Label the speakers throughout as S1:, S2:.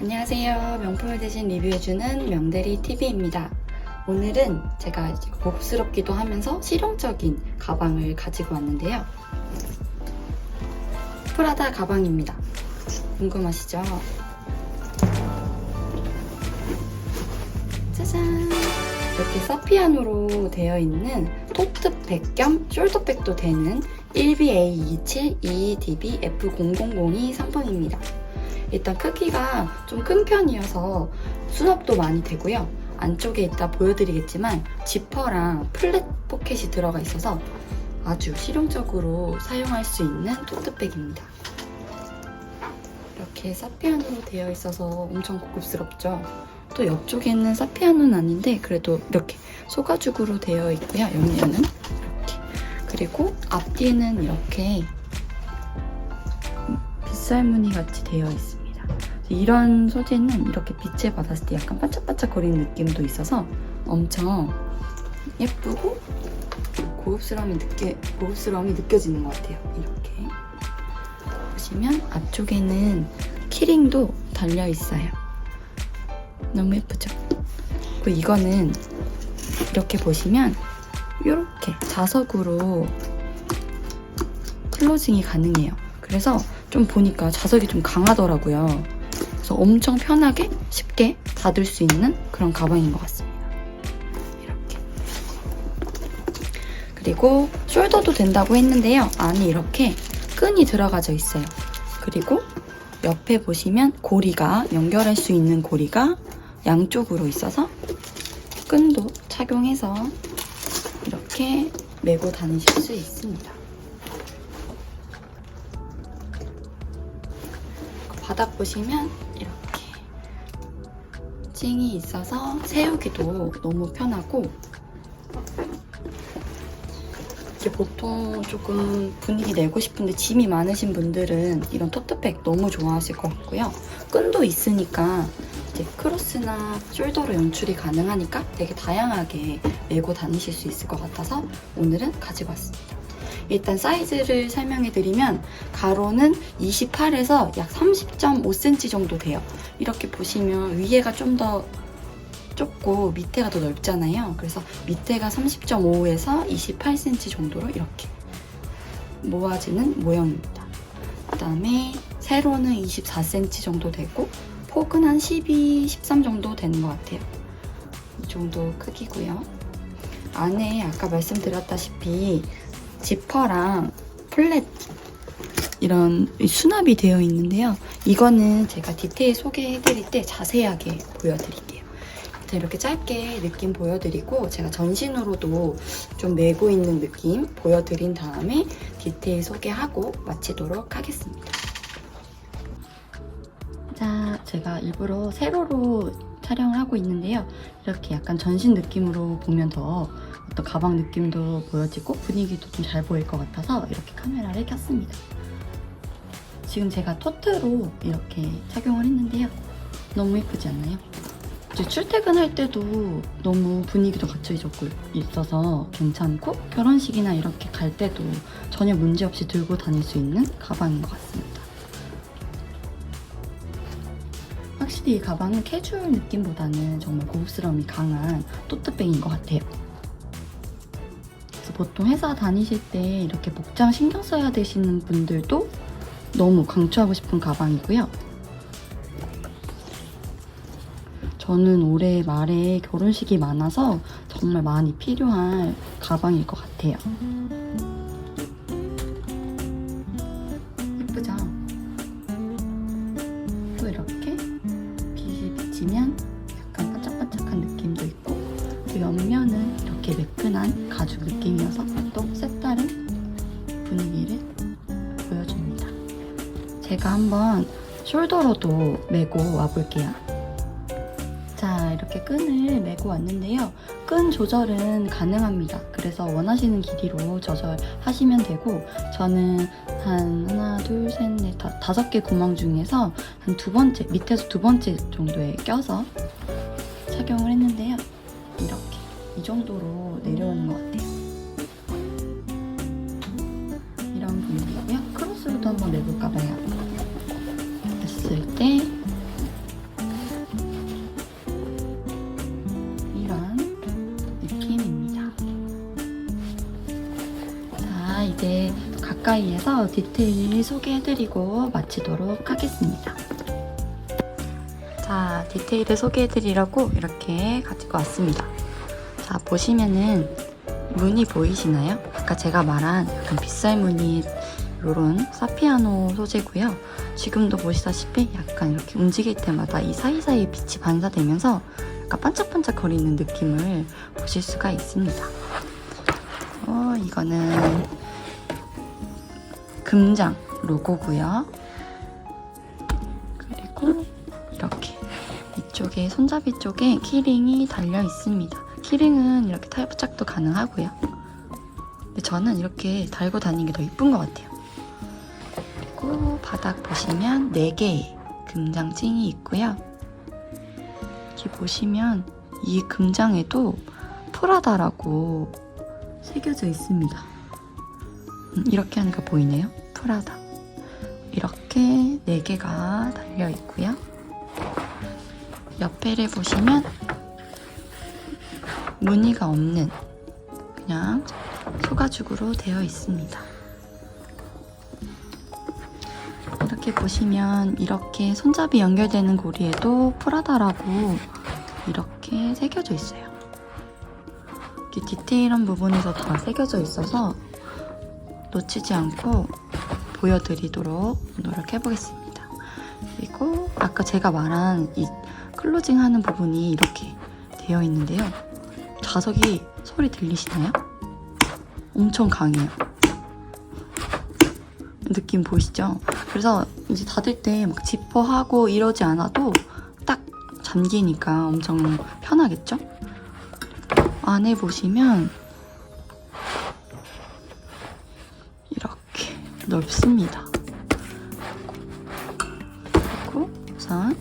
S1: 안녕하세요. 명품을 대신 리뷰해주는 명대리 TV입니다. 오늘은 제가 고급스럽기도 하면서 실용적인 가방을 가지고 왔는데요. 프라다 가방입니다. 궁금하시죠? 짜잔! 이렇게 사피안으로 되어 있는 토트백 겸 숄더백도 되는 1BA27EDB F0002 상품입니다. 일단 크기가 좀 큰 편이어서 수납도 많이 되고요. 안쪽에 이따 보여드리겠지만 지퍼랑 플랫 포켓이 들어가 있어서 아주 실용적으로 사용할 수 있는 토트백입니다. 이렇게 사피안으로 되어 있어서 엄청 고급스럽죠. 또 옆쪽에는 사피안은 아닌데 그래도 이렇게 소가죽으로 되어 있고요. 옆면은 이렇게 그리고 앞뒤는 이렇게 빗살무늬 같이 되어 있습니다. 이런 소재는 이렇게 빛을 받았을 때 약간 반짝반짝 거리는 느낌도 있어서 엄청 예쁘고 고급스러움이 느껴 고급스러움이 느껴지는 것 같아요. 이렇게 보시면 앞쪽에는 키링도 달려 있어요. 너무 예쁘죠? 그리고 이거는 이렇게 보시면 이렇게 자석으로 클로징이 가능해요. 그래서 좀 보니까 자석이 좀 강하더라고요. 그래서 엄청 편하게 쉽게 닫을 수 있는 그런 가방인 것 같습니다. 이렇게. 그리고 숄더도 된다고 했는데요. 안에 이렇게 끈이 들어가져 있어요. 그리고 옆에 보시면 고리가 연결할 수 있는 고리가 양쪽으로 있어서 끈도 착용해서 이렇게 메고 다니실 수 있습니다. 바닥 보시면 찡이 있어서 세우기도 너무 편하고 이게 보통 조금 분위기 내고 싶은데 짐이 많으신 분들은 이런 토트백 너무 좋아하실 것 같고요. 끈도 있으니까 이제 크로스나 숄더로 연출이 가능하니까 되게 다양하게 메고 다니실 수 있을 것 같아서 오늘은 가지고 왔습니다. 일단 사이즈를 설명해 드리면 가로는 28에서 약 30.5cm 정도 돼요. 이렇게 보시면 위에가 좀 더 좁고 밑에가 더 넓잖아요. 그래서 밑에가 30.5에서 28cm 정도로 이렇게 모아지는 모형입니다. 그 다음에 세로는 24cm 정도 되고 폭은 한 12, 13 정도 되는 것 같아요. 이 정도 크기고요. 안에 아까 말씀드렸다시피 지퍼랑 플랫 이런 수납이 되어 있는데요. 이거는 제가 디테일 소개해드릴 때 자세하게 보여드릴게요. 이렇게 짧게 느낌 보여드리고 제가 전신으로도 좀 메고 있는 느낌 보여드린 다음에 디테일 소개하고 마치도록 하겠습니다. 자, 제가 일부러 세로로 촬영을 하고 있는데요. 이렇게 약간 전신 느낌으로 보면 더 어떤 가방 느낌도 보여지고 분위기도 좀 잘 보일 것 같아서 이렇게 카메라를 켰습니다. 지금 제가 토트로 이렇게 착용을 했는데요. 너무 예쁘지 않나요? 이제 출퇴근할 때도 너무 분위기도 갖춰 있어서 괜찮고 결혼식이나 이렇게 갈 때도 전혀 문제없이 들고 다닐 수 있는 가방인 것 같습니다. 확실히 이 가방은 캐주얼 느낌보다는 정말 고급스러움이 강한 토트백인 것 같아요. 보통 회사 다니실 때 이렇게 복장 신경 써야 되시는 분들도 너무 강추하고 싶은 가방이고요. 저는 올해 말에 결혼식이 많아서 정말 많이 필요한 가방일 것 같아요. 예쁘죠? 또 이렇게 빛이 비치면 약간 반짝반짝한 느낌도 있고 또 옆면은 이렇게 매끈한 가죽 느낌이어서 또 색다른 분위기를 보여줍니다. 제가 한번 숄더로도 메고 와볼게요. 자, 이렇게 끈을 메고 왔는데요. 끈 조절은 가능합니다. 그래서 원하시는 길이로 조절하시면 되고, 저는 한 하나, 둘, 셋, 넷, 다, 다섯 개 구멍 중에서 한 두 번째, 밑에서 두 번째 정도에 껴서 가까이에서 디테일 소개해드리고 마치도록 하겠습니다. 자, 디테일을 소개해드리려고 이렇게 가지고 왔습니다. 자, 보시면은 무늬 보이시나요? 아까 제가 말한 약간 빗살 무늬 이런 사피아노 소재고요. 지금도 보시다시피 약간 이렇게 움직일 때마다 이 사이사이에 빛이 반사되면서 약간 반짝반짝 거리는 느낌을 보실 수가 있습니다. 어, 이거는 금장 로고고요. 그리고 이렇게 이쪽에 손잡이 쪽에 키링이 달려 있습니다. 키링은 이렇게 탈부착도 가능하고요. 근데 저는 이렇게 달고 다니는 게 더 이쁜 것 같아요. 그리고 바닥 보시면 4개의 금장찡이 있고요. 여기 보시면 이 금장에도 프라다라고 새겨져 있습니다. 음, 이렇게 하니까 보이네요. 프라다. 이렇게 4개가 달려 있고요. 옆에를 보시면 무늬가 없는 그냥 소가죽으로 되어 있습니다. 이렇게 보시면 이렇게 손잡이 연결되는 고리에도 프라다라고 이렇게 새겨져 있어요. 디테일한 부분에서 다 새겨져 있어서 놓치지 않고 보여드리도록 노력해 보겠습니다. 그리고 아까 제가 말한 이 클로징 하는 부분이 이렇게 되어 있는데요. 자석이 소리 들리시나요? 엄청 강해요. 느낌 보이시죠? 그래서 이제 닫을 때 막 지퍼하고 이러지 않아도 딱 잠기니까 엄청 편하겠죠? 안에 보시면 넓습니다. 그리고 우선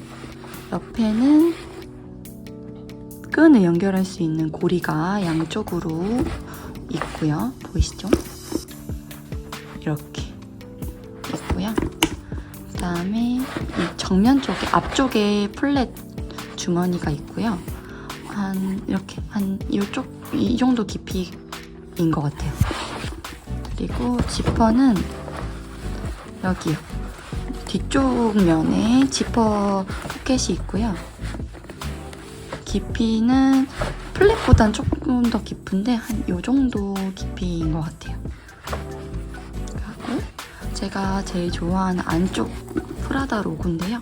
S1: 옆에는 끈을 연결할 수 있는 고리가 양쪽으로 있고요. 보이시죠? 이렇게 있고요. 그 다음에 이 정면 쪽에 앞쪽에 플랫 주머니가 있고요. 한 이렇게 한 이쪽 이 정도 깊이인 것 같아요. 그리고 지퍼는 여기요. 뒤쪽 면에 지퍼 포켓이 있고요. 깊이는 플랫보단 조금 더 깊은데 한 이 정도 깊이인 것 같아요. 하고 제가 제일 좋아하는 안쪽 프라다 로고인데요.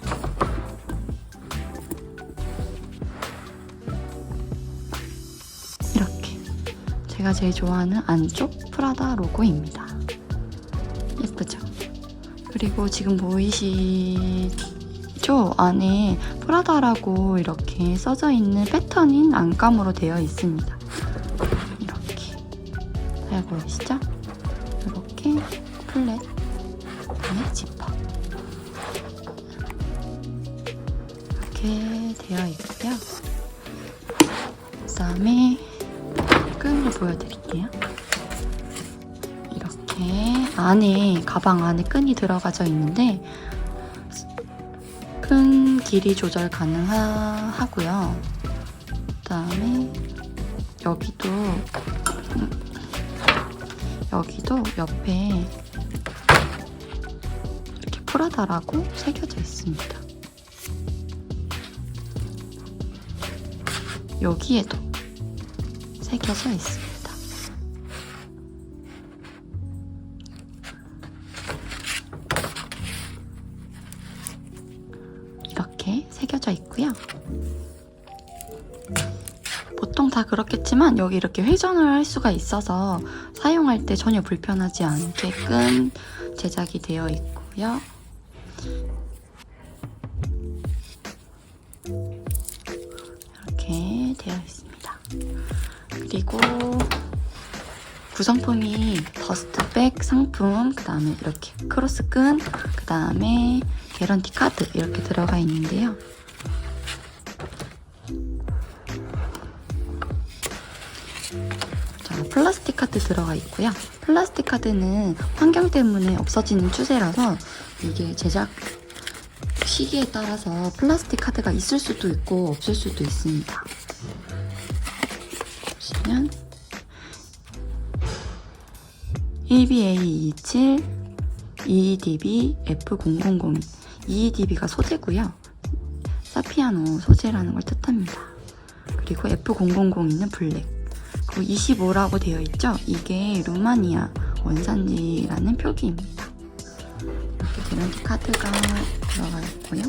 S1: 이렇게 제가 제일 좋아하는 안쪽 프라다 로고입니다. 그리고 지금 보이시죠? 안에 프라다라고 이렇게 써져 있는 패턴인 안감으로 되어 있습니다. 이렇게 잘 보이시죠? 이렇게 플랫 안에 지퍼 이렇게 되어 있고요. 그 다음에 끈을 보여드릴게요. 이렇게 안에 가방 안에 끈이 들어가져 있는데 끈 길이 조절 가능하고요. 그다음에 여기도 음, 여기도 옆에 이렇게 프라다라고 새겨져 있습니다. 여기에도 새겨져 있습니다. 다 그렇겠지만 여기 이렇게 회전을 할 수가 있어서 사용할 때 전혀 불편하지 않게끔 제작이 되어 있고요. 이렇게 되어 있습니다. 그리고 구성품이 더스트백 상품, 그 다음에 이렇게 크로스 끈, 그 다음에 개런티 카드 이렇게 들어가 있는데요. 플라스틱 카드 들어가 있고요. 플라스틱 카드는 환경 때문에 없어지는 추세라서 이게 제작 시기에 따라서 플라스틱 카드가 있을 수도 있고 없을 수도 있습니다. 보시면 1BA27 EDB F0002 EDB가 소재고요. 사피아노 소재라는 걸 뜻합니다. 그리고 F0002는 블랙. 그리고 25라고 되어 있죠? 이게 루마니아 원산지라는 표기입니다. 이렇게 개런티 카드가 들어가 있고요.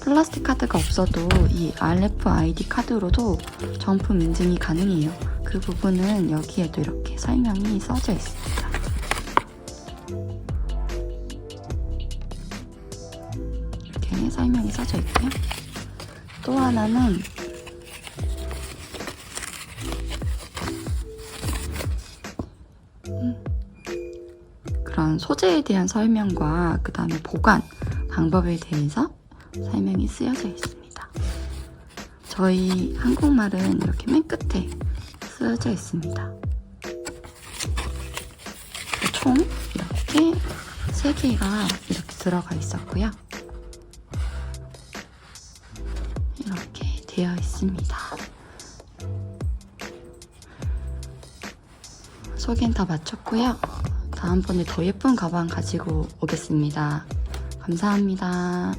S1: 플라스틱 카드가 없어도 이 RFID 카드로도 정품 인증이 가능해요. 그 부분은 여기에도 이렇게 설명이 써져 있습니다. 이렇게 설명이 써져 있고요. 또 하나는 그런 소재에 대한 설명과 그 다음에 보관 방법에 대해서 설명이 쓰여져 있습니다. 저희 한국말은 이렇게 맨 끝에 쓰여져 있습니다. 총 이렇게 세 개가 이렇게 들어가 있었고요. 이렇게 되어 있습니다. 소개는 다 마쳤고요. 다음번에 더 예쁜 가방 가지고 오겠습니다. 감사합니다.